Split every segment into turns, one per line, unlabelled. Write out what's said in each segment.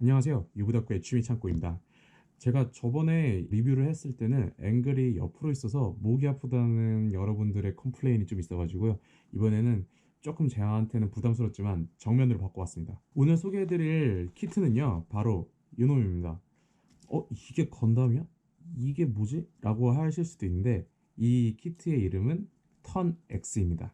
안녕하세요. 유부덕구의 취미 창고입니다. 제가 저번에 리뷰를 했을 때는 앵글이 옆으로 있어서 목이 아프다는 여러분들의 컴플레인이 좀 있어가지고요. 이번에는 조금 저한테는 부담스럽지만 정면으로 바꿔왔습니다. 오늘 소개해드릴 키트는요. 바로 이놈입니다. 어? 이게 건담이야? 이게 뭐지? 라고 하실 수도 있는데 이 키트의 이름은 턴X입니다.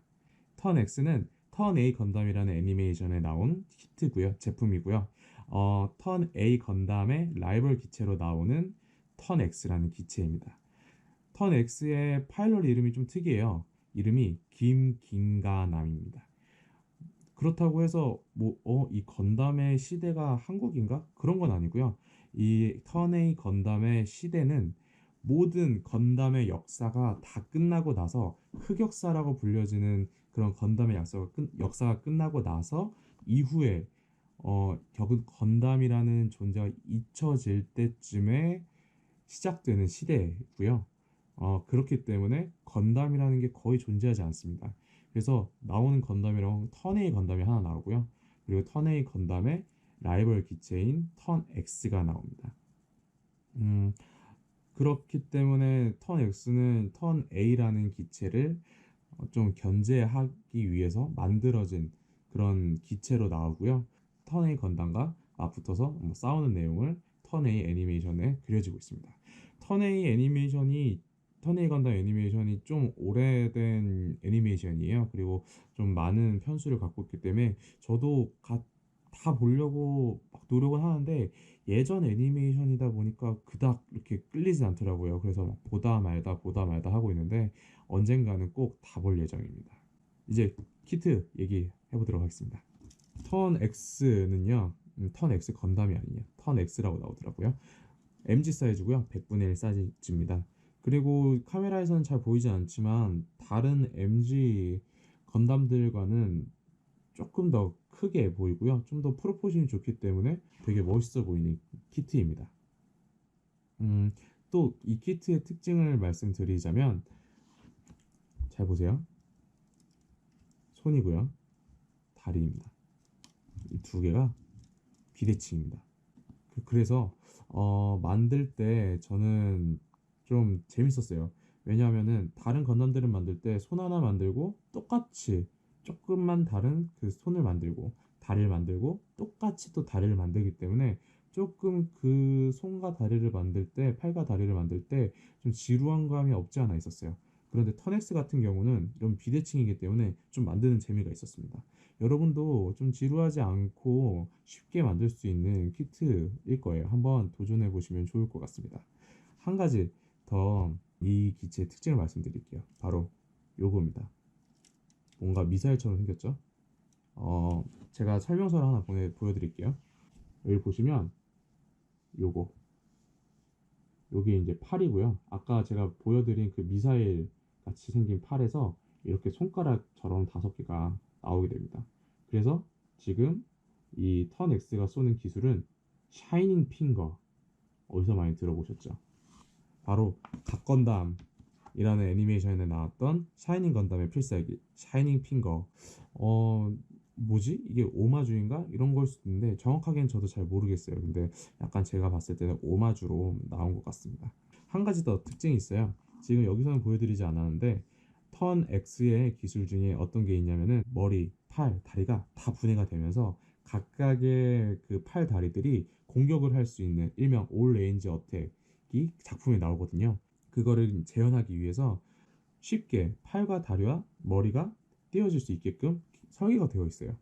턴X는 턴 A 건담이라는 애니메이션에 나온 키트고요. 제품이고요. 어, 턴 A 건담의 라이벌 기체로 나오는 턴 X라는 기체입니다. 턴 X의 파일럿 이름이 좀 특이해요. 이름이 김긴가남입니다. 그렇다고 해서 뭐, 어, 이 건담의 시대가 한국인가? 그런 건 아니고요. 이턴 A 건담의 시대는 모든 건담의 역사가 다 끝나고 나서 흑역사라고 불려지는 그런 건담의 역사가, 끝, 역사가 끝나고 나서 이후에 어, 결국 건담이라는 존재가 잊혀질 때쯤에 시작되는 시대고요. 어, 그렇기 때문에 건담이라는 게 거의 존재하지 않습니다. 그래서 나오는 건담이랑 턴A 건담이 하나 나오고요. 그리고 턴A 건담의 라이벌 기체인 턴 X가 나옵니다. 음, 그렇기 때문에 턴 X는 턴 A라는 기체를 어, 좀 견제하기 위해서 만들어진 그런 기체로 나오고요. 턴 A 건담과 맞붙어서 뭐 싸우는 내용을 턴 A 애니메이션에 그려지고 있습니다. 턴 A 애니메이션이 턴 A 건담 애니메이션이 좀 오래된 애니메이션이에요. 그리고 좀 많은 편수를 갖고 있기 때문에 저도 가, 다 보려고 막 노력을 하는데 예전 애니메이션이다 보니까 그닥 이렇게 끌리진 않더라고요. 그래서 보다 말다 보다 말다 하고 있는데 언젠가는 꼭 다 볼 예정입니다. 이제 키트 얘기 해 보도록 하겠습니다. 턴 X는요, 음, 턴 X 건담이 아니에요. 턴 X라고 나오더라고요. MG 사이즈고요. 100분의 1 사이즈입니다. 그리고 카메라에서는 잘 보이지 않지만 다른 MG 건담들과는 조금 더 크게 보이고요. 좀 더 프로포션이 좋기 때문에 되게 멋있어 보이는 키트입니다. 음, 또 이 키트의 특징을 말씀드리자면 잘 보세요. 손이고요. 다리입니다. 이 두 개가 비대칭입니다. 그- 그래서 어, 만들 때 저는 좀 재밌었어요. 왜냐하면은 다른 건담들은 만들 때 손 하나 만들고 똑같이 조금만 다른 그 손을 만들고 다리를 만들고 똑같이 또 다리를 만들기 때문에 조금 그 손과 다리를 만들 때 팔과 다리를 만들 때 좀 지루한 감이 없지 않아 있었어요. 그런데 터넥스 같은 경우는 이런 비대칭이기 때문에 좀 만드는 재미가 있었습니다. 여러분도 좀 지루하지 않고 쉽게 만들 수 있는 키트일 거예요. 한번 도전해 보시면 좋을 것 같습니다. 한 가지 더 이 기체의 특징을 말씀드릴게요. 바로 요겁니다. 뭔가 미사일처럼 생겼죠? 어, 제가 설명서를 하나 보내, 보여드릴게요. 여기 보시면 요거 요게 이제 팔이고요. 아까 제가 보여드린 그 미사일 같이 생긴 팔에서 이렇게 손가락처럼 다섯 개가 나오게 됩니다. 그래서 지금 이턴 X가 쏘는 기술은 샤이닝 핑거 어디서 많이 들어보셨죠? 바로 각건담이라는 애니메이션에 나왔던 샤이닝 건담의 필살기 샤이닝 핑거. 어 뭐지? 이게 오마주인가? 이런 걸 수도 있는데 정확하게는 저도 잘 모르겠어요. 근데 약간 제가 봤을 때는 오마주로 나온 것 같습니다. 한 가지 더 특징이 있어요 지금 여기서는 보여드리지 않았는데 턴 X의 기술 중에 어떤 게 있냐면은 머리, 팔, 다리가 다 분해가 되면서 각각의 그 팔 다리들이 공격을 할 수 있는 일명 올 레인지 어택이 작품에 나오거든요. 그거를 재현하기 위해서 쉽게 팔과 다리와 머리가 떼어질 수 있게끔 설계가 되어 있어요.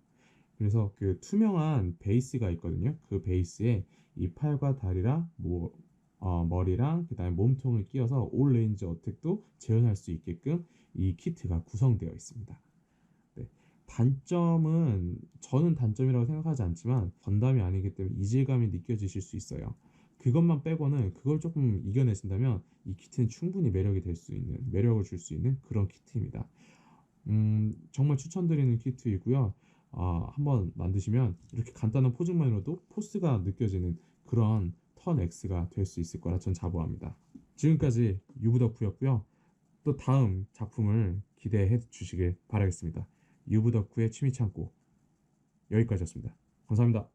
그래서 그 투명한 베이스가 있거든요. 그 베이스에 이 팔과 다리랑 뭐 어, 머리랑 그 다음에 몸통을 끼워서 올 레인지 어택도 재현할 수 있게끔 이 키트가 구성되어 있습니다. 네. 단점은 저는 단점이라고 생각하지 않지만 건담이 아니기 때문에 이질감이 느껴지실 수 있어요. 그것만 빼고는 그걸 조금 이겨내신다면 이 키트는 충분히 매력이 될 수 있는 매력을 줄 수 있는 그런 키트입니다. 음, 정말 추천드리는 키트이고요. 아, 한번 만드시면 이렇게 간단한 포징만으로도 포스가 느껴지는 그런 턴 X가 될 수 있을 거라 전 자부합니다. 지금까지 유부덕후였고요. 또 다음 작품을 기대해 주시길 바라겠습니다. 유부덕후의 취미창고 여기까지였습니다. 감사합니다.